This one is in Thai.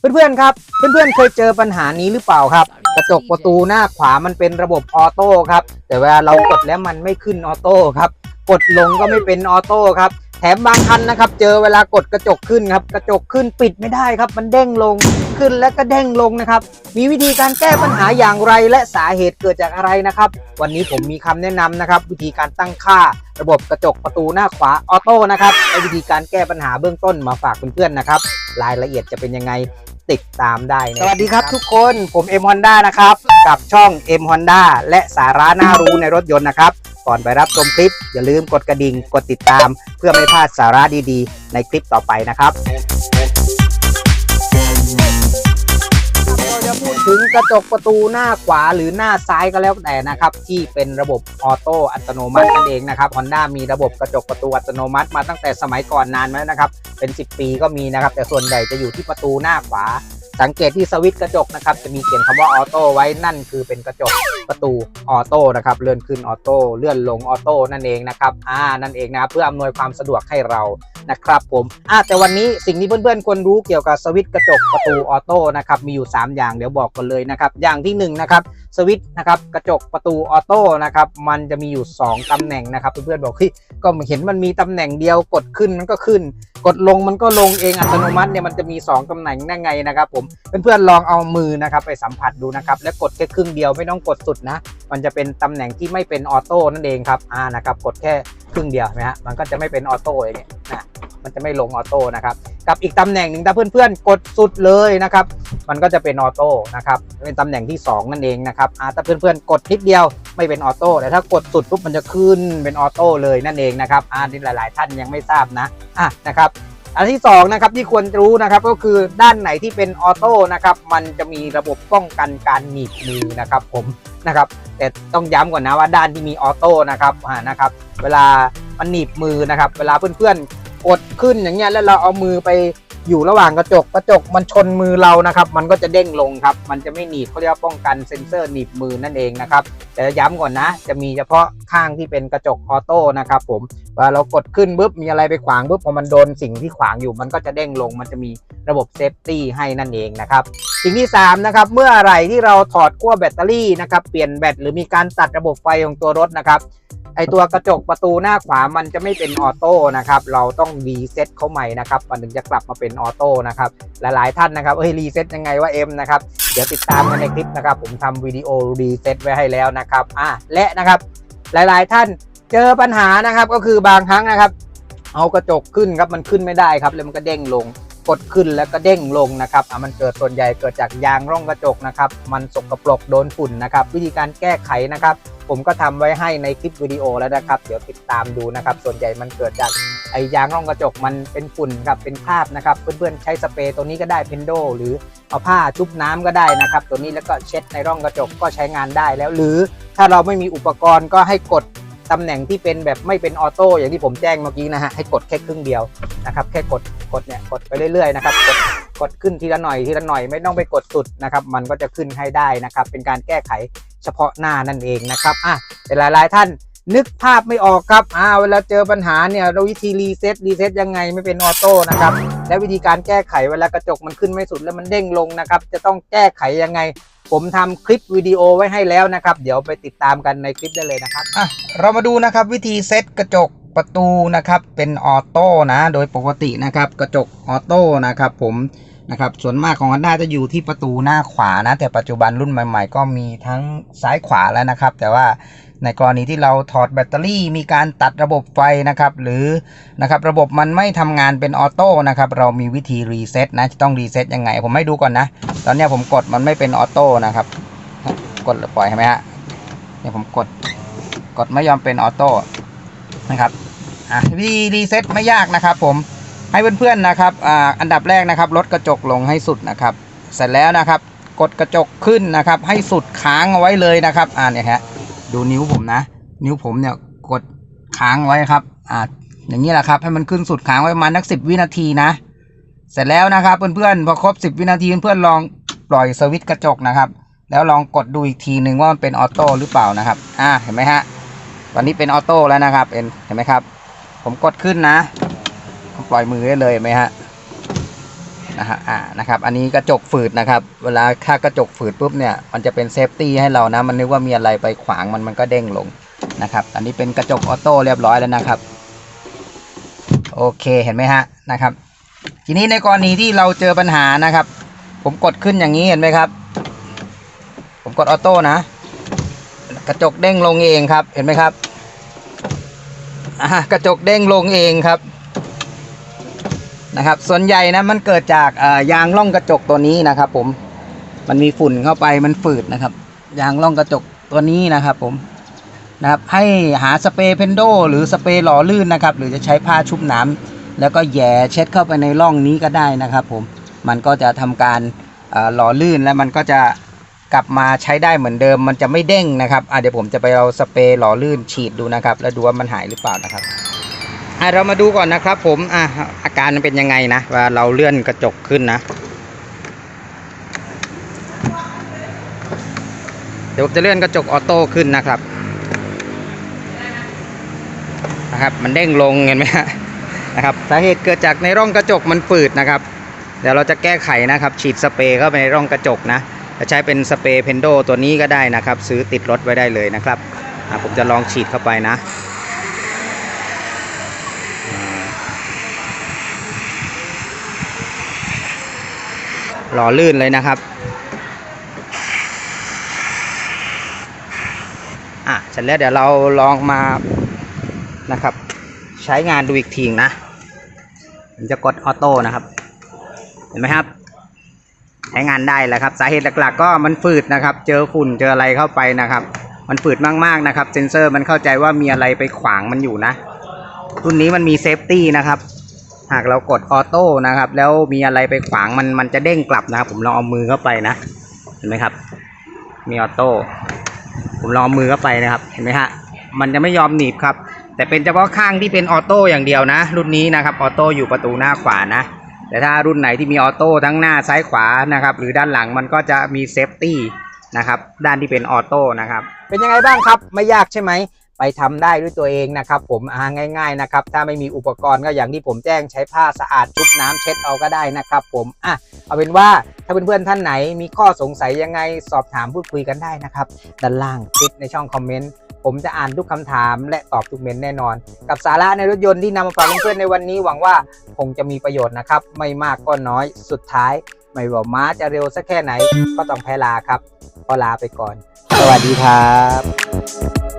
เพื่อนๆครับ เพื่อนๆเคยเจอปัญหานี้หรือเปล่าครับ กระจกประตูหน้าขวามันเป็นระบบออโต้ครับ แต่เวลาเรากดแล้วมันไม่ขึ้นออโต้ครับ กดลงก็ไม่เป็นออโต้ครับ แถมบางคันนะครับ เจอเวลากดกระจกขึ้นครับ กระจกขึ้นปิดไม่ได้ครับ มันเด้งลงขึ้นและก็เด้งลงนะครับ มีวิธีการแก้ปัญหาอย่างไรและสาเหตุเกิดจากอะไรนะครับ วันนี้ผมมีคำแนะนำนะครับ วิธีการตั้งค่า ระบบกระจกประตูหน้าขวาออโต้นะครับและวิธีการแก้ปัญหาเบื้องต้นมาฝากเพื่อนๆนะครับ รายละเอียดจะเป็นยังไง ติดตามได้ในสวัสดีครับทุกคนผมเอ็มฮอนด้านะครับ กับช่อง M Honda และสาระน่ารู้ในรถยนต์นะครับ ก่อนไปรับชมคลิป อย่าลืมกดกระดิ่ง กดติดตาม เพื่อไม่พลาดสาระดีๆ ในคลิปต่อไปนะครับ กระจกประตูหน้าขวาหรือหน้าซ้ายก็แล้วแต่นะครับที่เป็นระบบออโต้อัตโนมัตินั่นเองนะครับฮอนด้ามีระบบกระจกประตูอัตโนมัติมาตั้งแต่สมัยก่อนนานมาแล้วนะครับเป็น 10 ปีก็มีนะครับแต่ส่วนใหญ่จะอยู่ที่ประตูหน้าขวา สังเกตที่สวิตช์กระจกนะครับจะมีเขียนคำว่าออโต้ไว้นั่นคือเป็นกระจกประตูออโต้นะครับเลื่อนขึ้นออโต้เลื่อนลงออโต้นั่นเองนะครับอ่านั่นเองนะครับเพื่ออำนวยความสะดวกให้เรานะครับผมอ่าแต่วันนี้สิ่งที่เพื่อนๆควรรู้เกี่ยวกับสวิตช์กระจกประตูออโต้นะครับมีอยู่ 3 อย่างเดี๋ยวบอกกันเลยนะครับอย่างที่1นงนะครับสวิตช์นะครับกระจกประตูออโต้นะครับมันจะมีอยู่ 2ตำแหน่งนะครับเพื่อนๆบอกเฮ้ยก็เห็นมันมีตำแหน่งเดียวกดขึ้นมันก็ขึ้น กดลงมันก็ลงเองอัตโนมัติเนี่ยมันจะมี 2ตำแหน่งนั่งไงนะครับผมเพื่อนๆลองเอามือนะครับไปสัมผัสดูนะครับและกดแค่ครึ่งเดียวไม่ต้องกดสุดนะ มันจะเป็นตำแหน่งที่ไม่เป็นออโต้นั่นเองครับอ่านะครับกดแค่ครึ่งเดียวนะฮะมันก็จะไม่เป็นออโต้อย่างเงี้ยนะ มันจะไม่ลงออโต้นะครับกับอีกตำแหน่งหนึ่งถ้าเพื่อนๆ กดสุดเลยนะครับ มันก็จะเป็นออโต้นะครับเป็นตำแหน่งที่ 2 นั่นเองนะครับถ้าเพื่อนๆ กดนิดเดียวไม่เป็นออโต้แต่ถ้ากดสุดปุ๊บมันจะขึ้นเป็นออโต้เลยนั่นเองนะครับอ่าที่หลาย ๆ ท่านยังไม่ทราบนะอะนะครับอันที่2นะครับที่ควรรู้นะครับก็คือด้านไหนที่เป็นออโต้นะครับมันจะมีระบบป้องกันการหนีบมือนะครับผมนะครับแต่ต้องย้ำก่อนนะว่าด้านที่มีออโต้นะครับอ่านะครับเวลามันหนีบมือนะครับ เวลาเพื่อนๆ กดขึ้นอย่างเงี้ยแล้วเราเอามือไปอยู่ระหว่างกระจกกระจกมันชนมือเรานะครับ มันก็จะเด้งลงครับ มันจะไม่หนีบเขาเรียกว่าป้องกันเซ็นเซอร์หนีบมือนั่นเองนะครับ แต่ย้ำก่อนนะ จะมีเฉพาะข้างที่เป็นกระจกออโต้นะครับผมเวลาเรากดขึ้นปุ๊บมีอะไรไปขวางปุ๊บพอมันโดนสิ่งที่ขวางอยู่ มันก็จะเด้งลง มันจะมีระบบเซฟตี้ให้นั่นเองนะครับสิ่งที่3นะครับเมื่อไหร่ที่เราถอดขั้วแบตเตอรี่นะครับเปลี่ยนแบตหรือมีการตัดระบบไฟของตัวรถนะครับ ไอตัวกระจกประตูหน้าขวามันจะไม่เป็นออโต้นะครับ เราต้องรีเซ็ตเขาใหม่นะครับ มันถึงจะกลับมาเป็นออโต้นะครับ หลายๆท่านนะครับเฮ้ยรีเซ็ตยังไงว่าเอ็มนะครับ เดี๋ยวติดตามกันในคลิปนะครับ ผมทำวิดีโอรีเซ็ตไว้ให้แล้วนะครับ อะ และนะครับ หลายๆท่านเจอปัญหานะครับ ก็คือบางครั้งนะครับ เอากระจกขึ้นครับ มันขึ้นไม่ได้ครับ แล้วมันก็เด้งลง กดขึ้นแล้วก็เด้งลงนะครับอะมันเกิดส่วนใหญ่เกิดจากยางร่องกระจกนะครับ มันสกปรกโดนฝุ่นนะครับ วิธีการแก้ไขนะครับ ผมก็ทำไว้ให้ในคลิปวิดีโอแล้วนะครับ เดี๋ยวติดตามดูนะครับ ส่วนใหญ่มันเกิดจากไอ้ยางร่องกระจกมันเป็นฝุ่นครับเป็นคราบนะครับ เพื่อนๆใช้สเปรย์ตัวนี้ก็ได้เพนโดหรือเอาผ้าชุบน้ำก็ได้นะครับ ตัวนี้แล้วก็เช็ดในร่องกระจกก็ใช้งานได้แล้ว หรือถ้าเราไม่มีอุปกรณ์ก็ให้กด ตำแหน่งที่เป็นแบบไม่เป็นออโต้อย่างที่ผมแจ้งเมื่อกี้นะฮะให้กดแค่ครึ่งเดียวนะครับแค่กดกดเนี่ยกดไปเรื่อยๆนะครับกดกดขึ้นทีละหน่อยทีละหน่อยไม่ต้องไปกดสุดนะครับมันก็จะขึ้นให้ได้นะครับเป็นการแก้ไขเฉพาะหน้านั่นเองนะครับอะแต่หลายๆท่านนึกภาพไม่ออกครับอ่าเวลาเจอปัญหาเนี่ยเราวิธีรีเซ็ตรีเซ็ตยังไงไม่เป็นออโต้นะครับและวิธีการแก้ไขเวลากระจกมันขึ้นไม่สุดแล้วมันเด้งลงนะครับจะต้องแก้ไขยังไง ผมทำคลิปวิดีโอไว้ให้แล้วนะครับ เดี๋ยวไปติดตามกันในคลิปได้เลยนะครับอะเรามาดูนะครับวิธีเซตกระจกประตูนะครับเป็นออโต้นะโดยปกตินะครับกระจกออโต้นะครับผมนะครับส่วนมากของ Honda จะอยู่ที่ประตูหน้าขวานะ แต่ปัจจุบันรุ่นใหม่ๆ ก็มีทั้งซ้ายขวาแล้วนะครับ แต่ว่าในกรณีที่เราถอดแบตเตอรี่มีการตัดระบบไฟนะครับ หรือนะครับระบบมันไม่ทำงานเป็นออโต้นะครับ เรามีวิธีรีเซ็ตนะจะต้องรีเซ็ตยังไง ผมให้ดูก่อนนะ ตอนนี้ผมกดมันไม่เป็นออโต้นะครับ กดหรือปล่อยใช่ไหมฮะเนี่ยผมกดกดไม่ยอมเป็นออโต้นะครับอะวิธีรีเซ็ตไม่ยากนะครับ ผมให้เพื่อนๆนะครับอ่าอันดับแรกนะครับลดกระจกลงให้สุดนะครับ เสร็จแล้วนะครับ กดกระจกขึ้นนะครับ ให้สุดค้างเอาไว้เลยนะครับอ่าเนี่ยฮะดูนิ้วผมนะ นิ้วผมเนี่ยกดค้างไว้ครับอ่าอย่างนี้แหละครับ ให้มันขึ้นสุดค้างไว้ประมาณนักสิบวินาทีนะ เสร็จแล้วนะครับเพื่อนๆพอครบสิบวินาทีเพื่อนๆลองปล่อยสวิตช์กระจกนะครับ แล้วลองกดดูอีกทีหนึ่งว่ามันเป็นออโต้หรือเปล่านะครับ อ่าเห็นไหมฮะตอนนี้เป็นออโต้แล้วนะครับเห็นเห็นไหมครับ ผมกดขึ้นนะปล่อยมือได้เลยเห็นไหมฮะนะฮะอ่านะครับ อันนี้กระจกฝืดนะครับ เวลาค่ากระจกฝืดปุ๊บเนี่ยมันจะเป็นเซฟตี้ให้เรานะ มันนึกว่ามีอะไรไปขวางมันมันก็เด้งลงนะครับ อันนี้เป็นกระจกออโต้เรียบร้อยแล้วนะครับ โอเคเห็นไหมฮะนะครับ ทีนี้ในกรณีที่เราเจอปัญหานะครับ ผมกดขึ้นอย่างนี้เห็นไหมครับ ผมกดออโต้นะ กระจกเด้งลงเองครับ เห็นไหมครับอ่ากระจกเด้งลงเองครับนะครับ ส่วนใหญ่นะมันเกิดจากยางล่องกระจกตัวนี้นะครับ ผมมันมีฝุ่นเข้าไปมันฝืดนะครับ ยางล่องกระจกตัวนี้นะครับ ผมนะครับให้หาสเปรย์เพนโดหรือสเปรย์หล่อลื่นนะครับ หรือจะใช้ผ้าชุบน้ำ แล้วก็แย่เช็ดเข้าไปในร่องนี้ก็ได้นะครับผมมันก็จะทำการหล่อลื่นแล้วมันก็จะกลับมาใช้ได้เหมือนเดิม มันจะไม่เด้งนะครับเดี๋ยวผมจะไปเอาสเปรย์หล่อลื่นฉีดดูนะครับ แล้วดูว่ามันหายหรือเปล่านะครับอะเรามาดูก่อนนะครับ ผมอะอาการมันเป็นยังไงนะว่าเราเลื่อนกระจกขึ้นนะเดี๋ยวผมจะเลื่อนกระจกออโต้ขึ้นนะครับนะครับ มันเด้งลงเห็นไหมฮะ นะครับสาเหตุเกิดจากในร่องกระจกมันฝืดนะครับ เดี๋ยวเราจะแก้ไขนะครับ ฉีดสเปรย์เข้าไปในร่องกระจกนะจะใช้เป็นสเปรย์เพนโดตัวนี้ก็ได้นะครับ ซื้อติดรถไว้ได้เลยนะครับผมจะลองฉีดเข้าไปนะหล่อลื่นเลยนะครับอะเสร็จแล้วเดี๋ยวเราลองมานะครับ ใช้งานดูอีกทีนะ ผมจะกดออโต้นะครับ เห็นไหมครับ ใช้งานได้แล้วครับ สาเหตุหลักๆ ก็มันฝืดนะครับ เจอฝุ่นเจออะไรเข้าไปนะครับ มันฝืดมากๆนะครับ เซนเซอร์มันเข้าใจว่ามีอะไรไปขวางมันอยู่นะ รุ่นนี้มันมีเซฟตี้นะครับ หากเรากดออโต้นะครับ แล้วมีอะไรไปขวางมันมันจะเด้งกลับนะครับ ผมลองเอามือเข้าไปนะ เห็นไหมครับ มีออโต้ผมลองเอามือเข้าไปนะครับ เห็นไหมฮะ มันจะไม่ยอมหนีบครับ แต่เป็นเฉพาะข้างที่เป็นออโต้อย่างเดียวนะ รุ่นนี้นะครับออโต้อยู่ประตูหน้าขวานะแต่ถ้ารุ่นไหนที่มีออโต้ทั้งหน้าซ้ายขวานะครับหรือด้านหลังมันก็จะมีเซฟตี้นะครับด้านที่เป็นออโต้นะครับเป็นยังไงบ้างครับไม่ยากใช่ไหมไปทำได้ด้วยตัวเองนะครับผมอ่าง่ายๆนะครับถ้าไม่มีอุปกรณ์ก็อย่างที่ผมแจ้งใช้ผ้าสะอาดชุบน้ำเช็ดเอาก็ได้นะครับผมอะเอาเป็นว่าถ้าเพื่อนๆท่านไหนมีข้อสงสัยยังไงสอบถามพูดคุยกันได้นะครับด้านล่างคลิปในช่องคอมเมนต์ ผมจะอ่านทุกคำถามและตอบทุกเมนแน่นอน กับสาระในรถยนต์ที่นำมาฝากเพื่อนๆในวันนี้หวังว่าคงจะมีประโยชน์นะครับ ไม่มากก็น้อยสุดท้าย ไม่ว่าม้าจะเร็วสักแค่ไหน ก็ต้องแพ้ลาครับก็ลาไปก่อน สวัสดีครับ